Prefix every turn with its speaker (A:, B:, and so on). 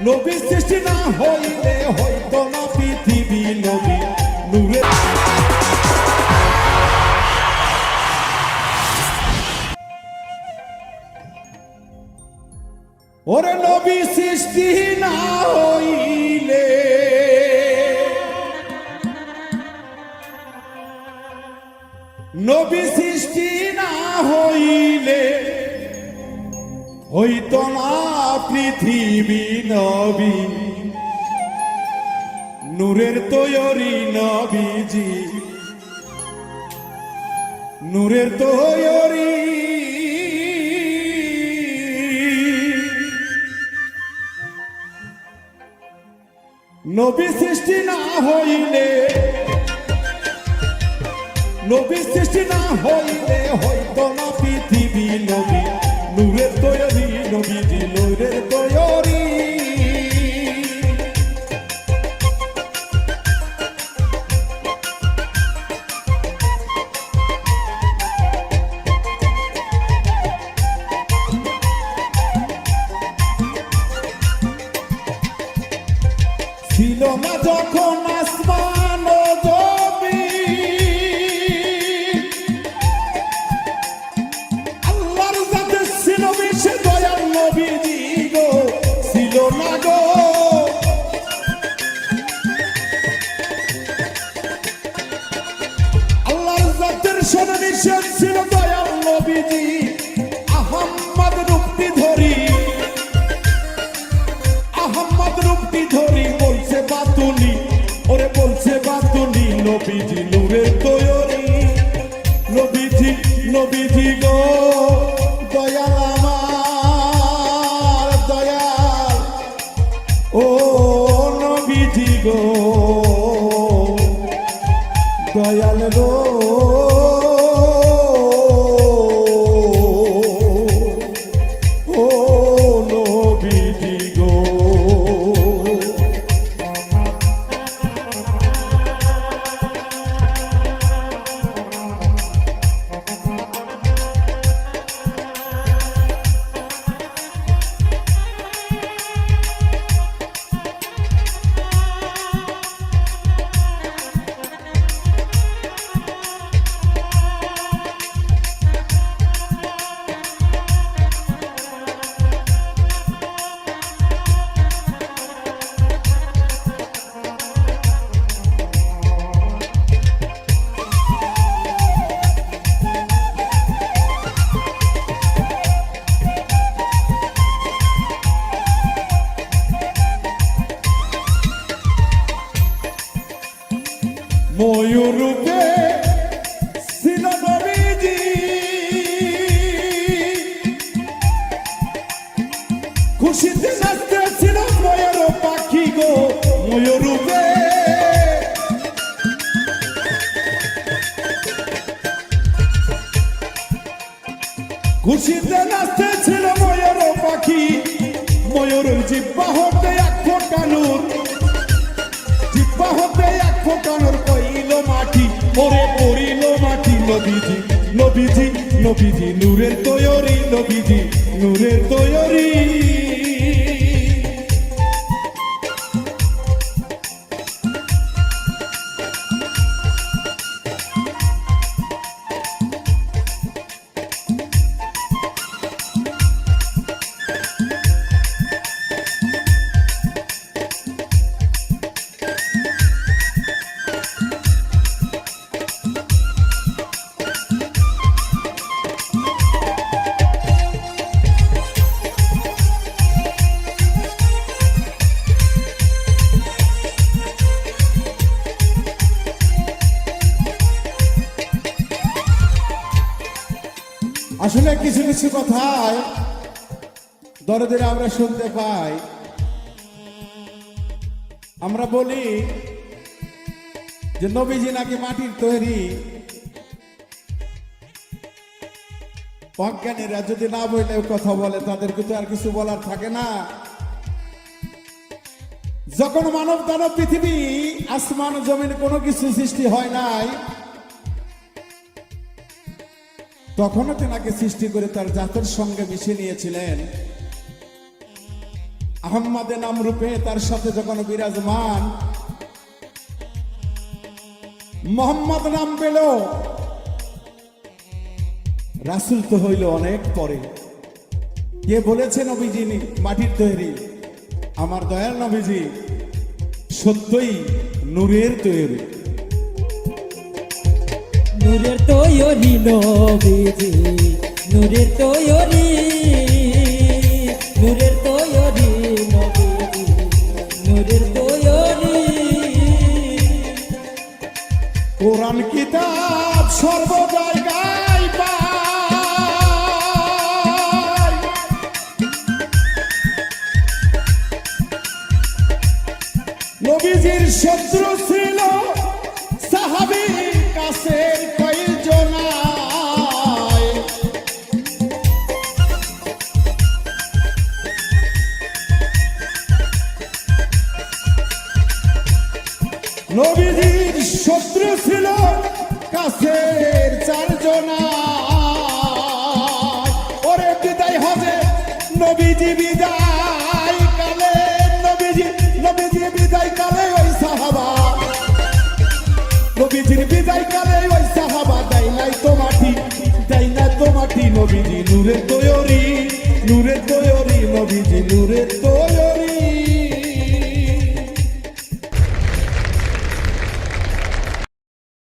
A: নবী সৃষ্টি না হইলে হইতো না পৃথিবী নবী, নূরে। ওরে নবী সৃষ্টি না হইলে। নবী সৃষ্টি না হইলে হইত না পৃথিবী নবী। নূরের তৈরি নবীজি। নূরের তৈরি নবী সৃষ্টি না হইলে, নবী সৃষ্টি না হইলে হইতো না পৃথিবী নবী। নূরের তৈরি নবীজি নূরের তৈরি। ছিল না যখন আসমান নবীজি নূরের তৈরি। নবীজি নবীজি গো দয়াল আমার দয়াল। ও নবীজি গো দয়াল গো। রূপে ছিল নবীজি খুশিতে নাচতে ছিল ময়ূর পাখি গো, ময়ূর রূপে। খুশিতে নাচতে ছিল ময়ূর পাখি, ময়ূর জিব্বা জিব্বা ফোটানোর কইল মাটি ওরে পড়িল মাটি। নবীজি নবীজি নবীজি নূরের তৈরি নবীজি নূরের তৈরি। আসলে কিছু কিছু কথায় দরে দরে আমরা শুনতে পাই। আমরা বলি যে নবীজি নাকি মাটির তৈরি। অজ্ঞানীরা যদি না বললেও কথা বলে, তাদেরকে তো আর কিছু বলার থাকে না। যখন মানব দানব পৃথিবী, আসমান জমিন কোনো কিছু সৃষ্টি হয় নাই তখনও তেনাকে সৃষ্টি করে তার জাতের সঙ্গে মিশিয়ে নিয়েছিলেন। আহম্মদে নাম রূপে তার সাথে যখন বিরাজমান, মোহাম্মদ নাম পেল। রাসুল তো হইল অনেক পরে। কে বলেছেন নবীজি মাটির তৈরি। আমার দয়াল নবীজি, সত্যই নূরের তৈরি।
B: নূরের তৈরি নবীজি নূরের তৈরি নূরের তৈরি নবীজি নূরের তৈরি।
A: কোরআন কিতাব সর্ব জায়গায় পাই নবীজির শত্রু ছিল নবীজির শত্রু ছিল কাছের চারজনা। ওরে বিদায় হবে নবীজি বিদায় কালে, নবীজি নবীজি বিদায় কালে ওই সাহাবা। নবীজির বিদায় কালে ওই সাহাবা, দেয় নাই তো মাটি, দেয় না তো মাটি নবীজি, নূরের তৈরি নূরের তৈরি নবীজি, নূরের তৈরি।